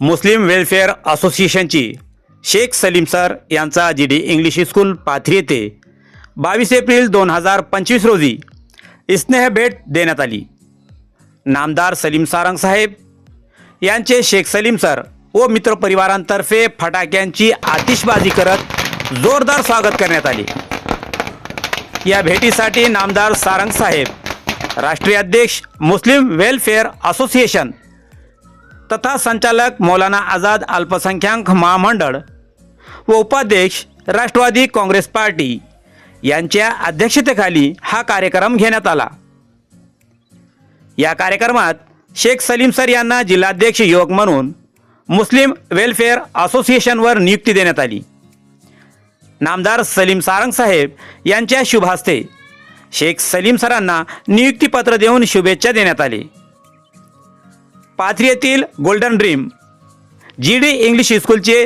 मुस्लिम welfare असोसिएशनची. Shaikh Salim sir यांचा G D English school Pathri येथे बावीस एप्रिल दोन हजार पंचवीस रोजी स्नेह भेट देण्यात आली. नामदार सलीम सारंग साहेब यांचे शेख सलीम सर व मित्रपरिवारांतर्फे फटाक्यांची आतिषबाजी करत जोरदार स्वागत करण्यात आले. या भेटीसाठी नामदार सारंग साहेब राष्ट्रीय अध्यक्ष मुस्लिम वेलफेअर असोसिएशन तथा संचालक मौलाना आझाद अल्पसंख्याक महामंडळ व उपाध्यक्ष राष्ट्रवादी काँग्रेस पार्टी यांच्या अध्यक्षतेखाली हा कार्यक्रम घेण्यात आला. या कार्यक्रमात शेख सलीम सर यांना जिल्हाध्यक्ष युवक म्हणून मुस्लिम वेलफेअर असोसिएशनवर नियुक्ती देण्यात आली. नामदार सलीम सारंग साहेब यांच्या शुभ हस्ते शेख सलीम सरांना नियुक्तीपत्र देऊन शुभेच्छा देण्यात आली. पाथरी येथील golden dream G D English स्कूलचे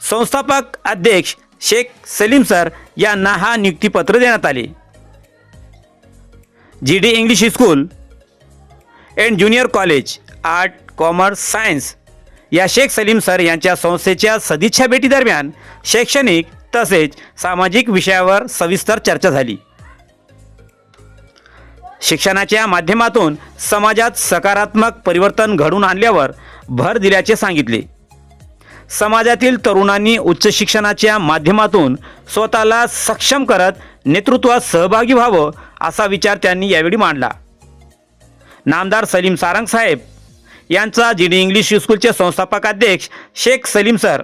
संस्थापक अध्यक्ष शेख सलीम सर यांना हा नियुक्तीपत्र देण्यात आले. G D English school and junior college art commerce science या शेख सलीम सर यांच्या संस्थेच्या सदिच्छा भेटीदरम्यान शैक्षणिक तसेच सामाजिक विषयावर सविस्तर चर्चा झाली. शिक्षणाच्या माध्यमातून समाजात सकारात्मक परिवर्तन घडून आणल्यावर भर दिल्याचे सांगितले. समाजातील तरुणांनी उच्च शिक्षणाच्या माध्यमातून स्वतःला सक्षम करत नेतृत्वात सहभागी व्हावं असा विचार त्यांनी यावेळी मांडला. नामदार सलीम सारंग साहेब यांचा जी डी इंग्लिश स्कूलचे संस्थापक अध्यक्ष शेख सलीम सर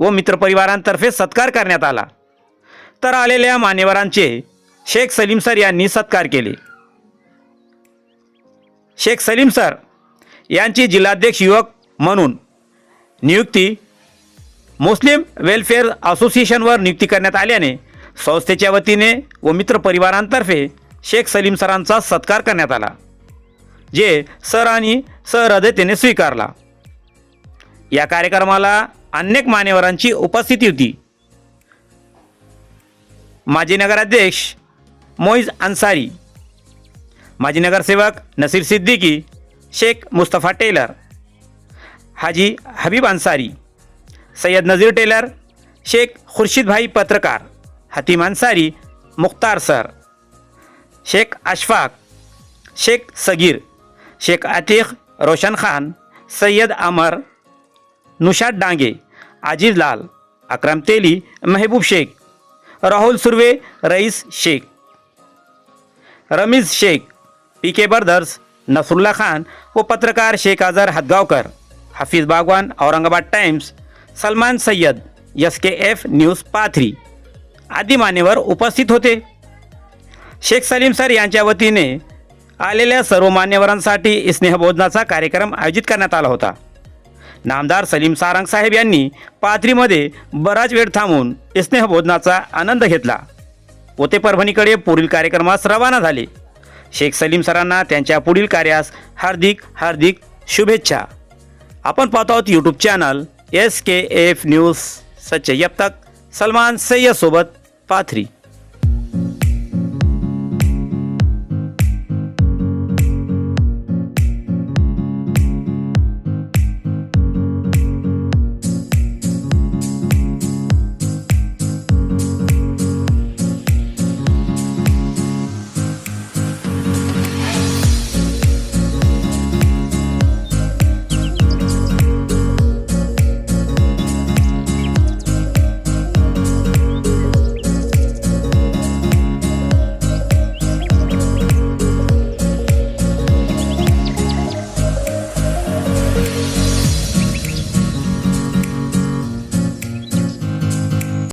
व मित्रपरिवारांतर्फे सत्कार करण्यात आला. तर आलेल्या मान्यवरांचे शेख सलीम सर यांनी सत्कार केले. शेख सलीम सर यांची जिल्हाध्यक्ष युवक म्हणून नियुक्ती मुस्लिम वेलफेअर असोसिएशनवर नियुक्ती करण्यात आल्याने संस्थेच्या वतीने व मित्रपरिवारांतर्फे शेख सलीम सरांचा सत्कार करण्यात आला जे सरांनी सहृदयतेने स्वीकारला. या कार्यक्रमाला अनेक मान्यवरांची उपस्थिती होती. माजी नगराध्यक्ष मोईज अन्सारी माजी नगरसेवक नसीर सिद्दीकी, शेख मुस्तफ़ा टेलर, हाजी हबीब अंसारी, सैयद नजीर टेलर, शेख खुर्शीद भाई पत्रकार, Hatim Ansari, Mukhtar sir, Shaikh Ashfaq, Shaikh Sagir, Shaikh Atiq Roshan Khan, Syed Amar, Nushad Dange, Aziz Lal, Akram Teli, Mehboob Shaikh, Rahul Surve, Rais Shaikh, Ramiz Shaikh P K brothers Nasrullah Khan व पत्रकार Shaikh Azhar Hadgaonkar. Hafeez Bagwan Aurangabad times Salman Sayyed S K F news Pathri. आदी मान्यवर उपस्थित होते. Shaikh Salim sir यांच्या वतीने आलेल्या सर्व मान्यवरांसाठी स्नेहबोधनाचा कार्यक्रम आयोजित करण्यात आला होता. नामदार सलीम सारंग साहेब यांनी पाथरीमध्ये बराच वेळ थांबून स्नेहबोधनाचा आनंद घेतला पोते परभणीकडे पुढील कार्यक्रमास रवाना झाले. शेख सलीम सरांना त्यांच्या पुढील कार्यास हार्दिक हार्दिक शुभेच्छा. आपण पाहतो आहोत YouTube channel S K F news सच्चे अब तक सलमान सय्यदसोबत पाथरी.